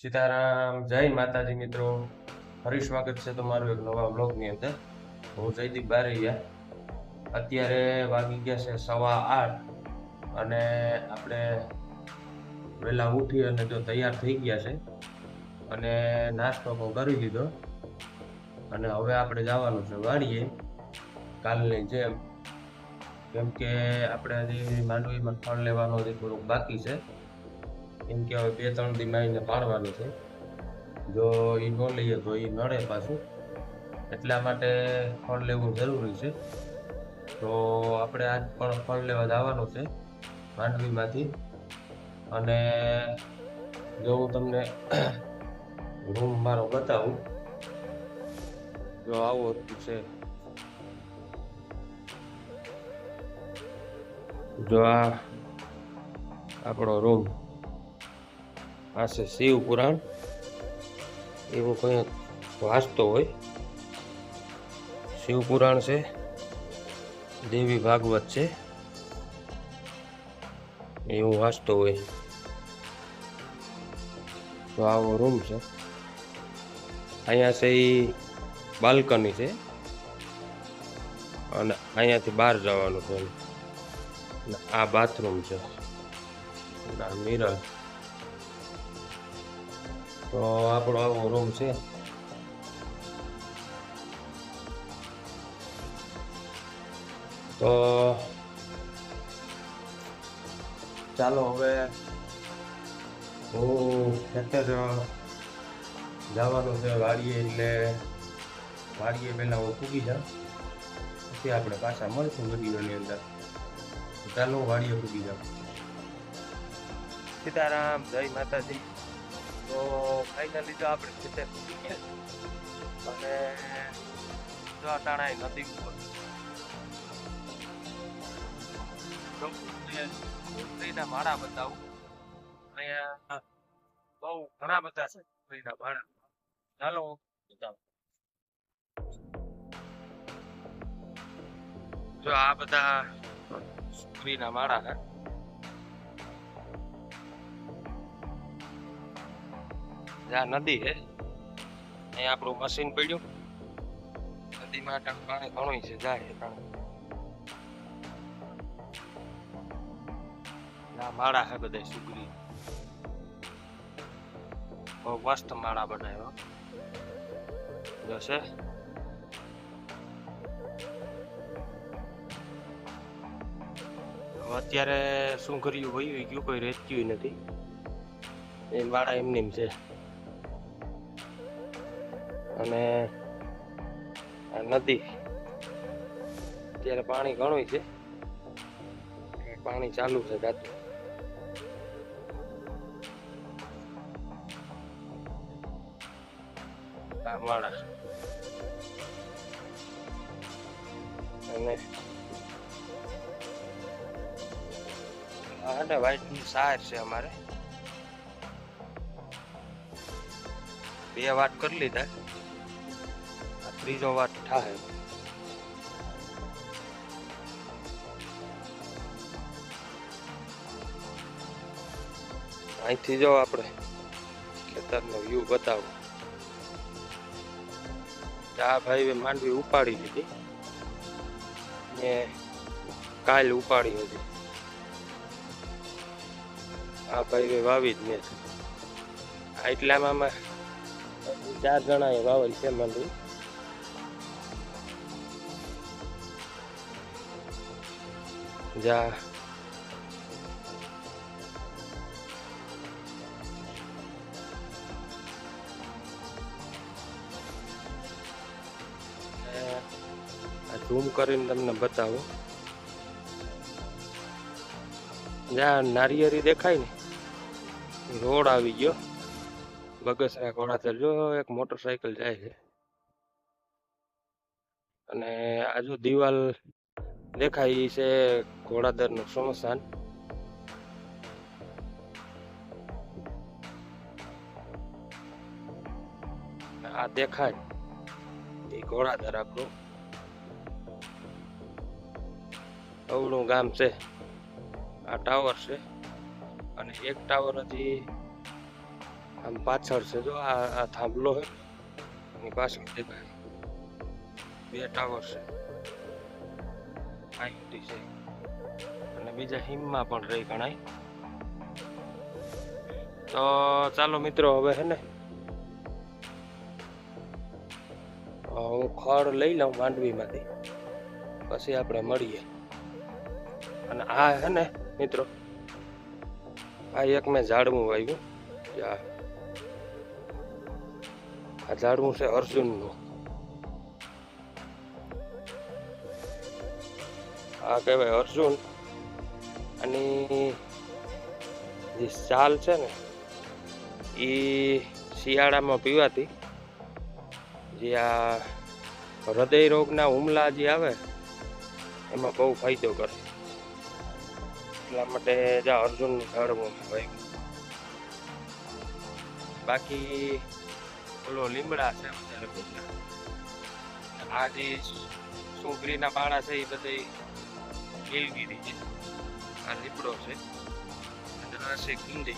સીતારામ, જય માતાજી મિત્રો. ફરી સ્વાગત છે તમારું એક નવા બ્લોગની અંદર. હું જયદીપ બારૈયા. અત્યારે વાગી ગયા છે સવા આઠ અને આપણે વહેલા ઉઠી અને જો તૈયાર થઈ ગયા છે અને નાસ્તો પણ કરી લીધો. અને હવે આપણે જવાનું છે વાડીએ, કાલની જેમ. કેમ કે આપણે હજી માંડવીમાં ફળ લેવાનું હજી થોડુંક બાકી છે. કેમ કે હવે બે ત્રણ દી માઈને પાડવાનું છે. જો એ ન લઈએ તો એ નડે પાછું. એટલા માટે ફળ લેવું જરૂરી છે. તો આપણે આજ પણ ફળ લેવા જવાનું છે માંડવીમાંથી. અને જો હું તમને રૂમ મારો બતાવું. જો આવો છે. જો આ આપણો રૂમ. આ છે શિવ પુરાણ એવું કંઈક વાંચતો હોય. શિવ પુરાણ છે, દેવી ભાગવત છે, એવું વાંચતો હોય. તો આવો રૂમ છે. અહીંયા છે એ બાલ્કની છે. અને અહીંયાથી બહાર જવાનું છે. આ બાથરૂમ છે. મિરર તો આપણો આવો રૂમ છે. તો ચાલો હવે હું ખેતર જવાનું છે વાડીએ, એટલે વાડીએ પહેલાં હું પૂગી જાઉં. પછી આપણે પાછા મળશું વિડીયોની અંદર. ચાલો વાડીએ પૂગી જાઉં. સીતારામ, જય માતાજી. તો ફાઇનલી જો આપણે ખેતર અને જો આ ટાણાએ નદી ઉપર. ડુંગળીના માળા બતાવું. અહીંયા બહુ ઘણા બધા છે. ડુંગળીના માળા. ચાલો. બતાવો જો આ બધા ડુંગળીના માળા છે. આ નદી છે અહીંયા આપણું મશીન પડ્યું. નદીમાં પાણી ઘણું છે, જાય પાણી. માળા છે બધા સુગરી. બહુ મસ્ત માળા બનાવ્યો જશે અત્યારે શું કર્યું વયું ગયું કોઈ રેસ્ક્યુ નથી. એ માળા એમને એમ છે. અને નદી. અત્યારે પાણી ઘણું છે. પાણી ચાલુ છે ગાતું. માળા અને આ વ્હાઈટની સાર છે અમારે. બે વાત કરી લીધા. ત્રીજો વાત થાય. અહીંથી જો આપણે ખેતરનો વ્યૂ બતાવો. આ ભાઈ માંડવી ઉપાડી લીધી. ને કાલ ઉપાડી હતી. આ ભાઈ વાવી જ મેં એટલામાં ચાર જણા એ વાવેલ છે માંડવી. આ ઝૂમ કરીને તમને બતાવું જ્યાં નારિયેરી દેખાય ને રોડ આવી ગયો બગસરા ઘોડા જો એક મોટરસાયકલ જાય છે અને આજુ દિવાલ દેખાય છે ઘોડાદરનું સ્મશાન આ દેખાય. એ ઘોડાદર આપણું અવળું ગામ છે. આ ટાવર છે. અને એક ટાવર હજી આમ પાછળ છે. જો આ થાંભલો છે. એની પાછળ દેખાય. બે ટાવર છે. આઈટી છે. બીજા હિમમાં પણ રહી ગણાય. તો ચાલો મિત્રો, હવે હે ને? હું ખડ લઈ લઉં માંડવીમાંથી. પછી આપણે મળીએ. અને આ હે ને, મિત્રો, આ એક મેં ઝાડવું વાવ્યું. આ આ ઝાડવું છે અર્જુનનું. આ કહેવાય અર્જુન. અને જે ચાલ છે ને, એ શિયાળામાં પીવાથી જે આ હૃદય રોગના હુમલા જે આવે, એમાં બહુ ફાયદો કરે. એટલા માટે જ આ અર્જુનનું ઝાડવું હોય. બાકી ઓલો લીમડા છે વધારે પડતા. આ જે સુગરીના બાળા છે એ બધી નીલગીરી છે. આ લીપડો છે. આ છે કુંડી.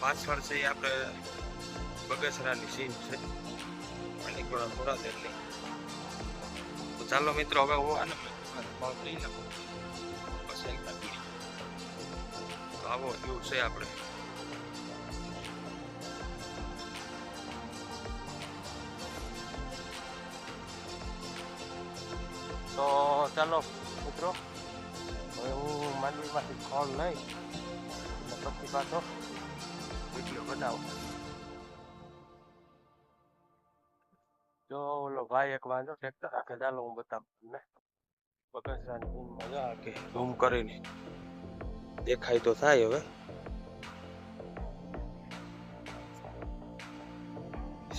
પાછળ છે એ આપણે બગસરાની સીન છે. અને તેટલી તો ચાલો મિત્રો, હવે હું આને ભાવ લઈ પીડી તો આવો, એવું છે આપણે. ચાલો મિત્રો હવે હું માંડવીમાંથી ખોળ લઈ અને પછી પાછો વીડિયો બનાવું. જો ઓલો ભાઈ એક વાંધો ટ્રેક્ટર રાખે ચાલો હું બતાવું તમને. બગસરાની ધૂમ મજા આવે ઝૂમ કરીને દેખાય તો થાય હવે.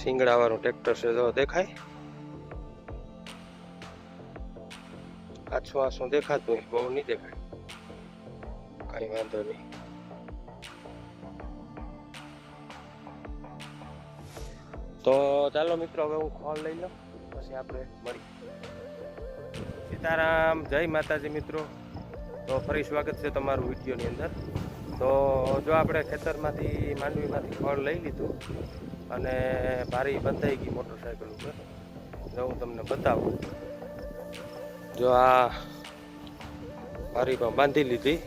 સિંગડા વાળું ટ્રેક્ટર છે, જો દેખાય. આછું આછું દેખાતું હોય? બહુ નહીં દેખાય. કઈ વાંધો નહીં. તો ચાલો મિત્રો, હવે હું ખોલ લઈ લઉં, પછી આપણે મળી સીતારામ, જય માતાજી મિત્રો. તો ફરી સ્વાગત છે તમારું વિડીયોની અંદર. તો જો આપણે ખેતરમાંથી, માંડવીમાંથી ફળ લઈ લીધું અને ભારી બંધાઈ ગઈ મોટરસાયકલ ઉપર જો હું તમને બતાવું. જો આ બારીમાં બાંધી લીધી.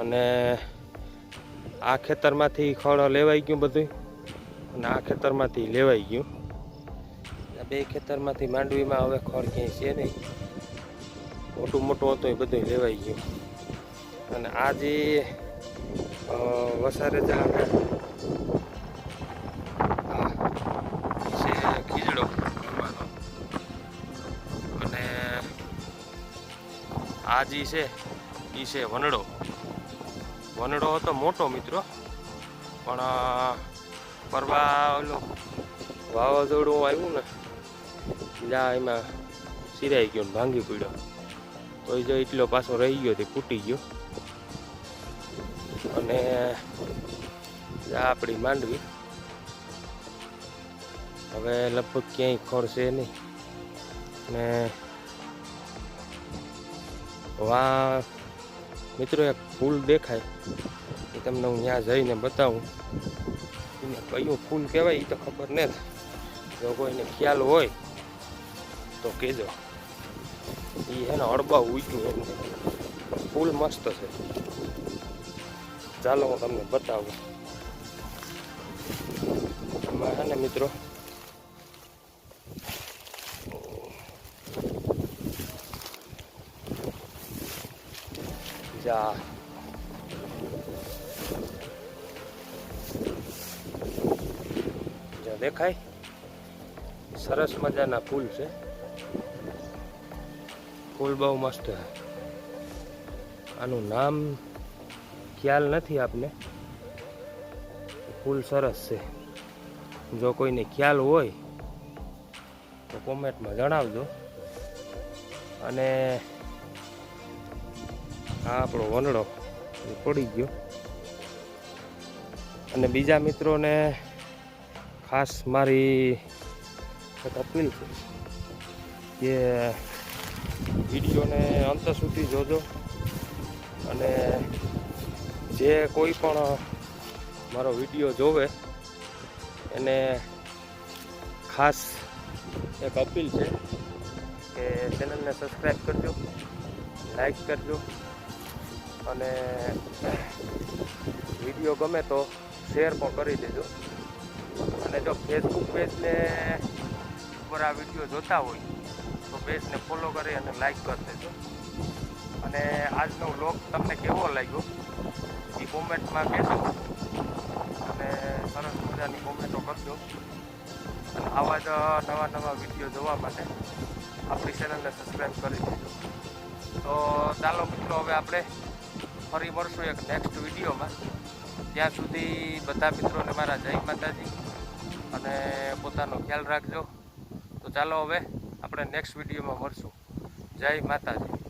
અને આ ખેતરમાંથી ખળ લેવાઈ ગયું બધું અને આ ખેતરમાંથી લેવાઈ ગયું. બે ખેતરમાંથી માંડવીમાં હવે ખડ ક્યાંય છે નહીં. મોટું મોટું હતું એ બધું લેવાઈ ગયું. અને આ જે વસારે જે આ જે છે એ છે વનડો. વનડો હતો મોટો મિત્રો, પણ પરવા ઓલું વાવાઝોડું આવ્યું ને જા એમાં સિરાઈ ગયો ને ભાંગી પડ્યો. તો એ જો એટલો પાછો રહી ગયો તે ફૂટી ગયો. અને આપણી માંડવી. હવે લગભગ ક્યાંય ખોરશે નહીં. ને વા મિત્રો એક ફૂલ દેખાય. એ તમને હું ત્યાં જઈને બતાવું. એને કયું ફૂલ કહેવાય એ તો ખબર નથી જો કોઈને ખ્યાલ હોય, તો કહેજો. એ એનો અડબા ઉગ્યું એમ. ફૂલ મસ્ત છે. ચાલો હું તમને બતાવું. એમાં છે ને મિત્રો જો દેખાય સરસ મજાના ફૂલ છે ફૂલ બહુ મસ્ત આનું નામ ખ્યાલ નથી આપને ફૂલ સરસ છે જો કોઈને ખ્યાલ હોય, તો કોમેન્ટમાં જણાવજો. અને આ આપણો વનડો એ પડી ગયો. અને બીજા મિત્રોને ખાસ મારી એક અપીલ છે કે વિડીયોને અંત સુધી જોજો અને જે કોઈ પણ મારો વીડિયો જોવે એને ખાસ એક અપીલ છે કે ચેનલને સબસ્ક્રાઈબ કરજો, લાઈક કરજો. અને વીડિયો ગમે તો શેર પણ કરી દેજો. અને જો ફેસબુક પેજને ઉપર આ વીડિયો જોતા હોય, તો પેજને ફોલો કરી અને લાઈક કરી દેજો. અને આજનો વ્લોગ તમને કેવો લાગ્યો? એ કોમેન્ટમાં કહેજો. અને સરસ મજાની કોમેન્ટો કરજો. અને આવા જ નવા નવા વીડિયો જોવા માટે આપણી ચેનલને સબસ્ક્રાઈબ કરી દેજો. તો ચાલો મિત્રો, હવે આપણે ફરી મળશું એક નેક્સ્ટ વિડીયોમાં. ત્યાં સુધી બધા મિત્રોને મારા જય માતાજી અને પોતાનો ખ્યાલ રાખજો. તો ચાલો હવે આપણે નેક્સ્ટ વિડીયોમાં મળશું. જય માતાજી.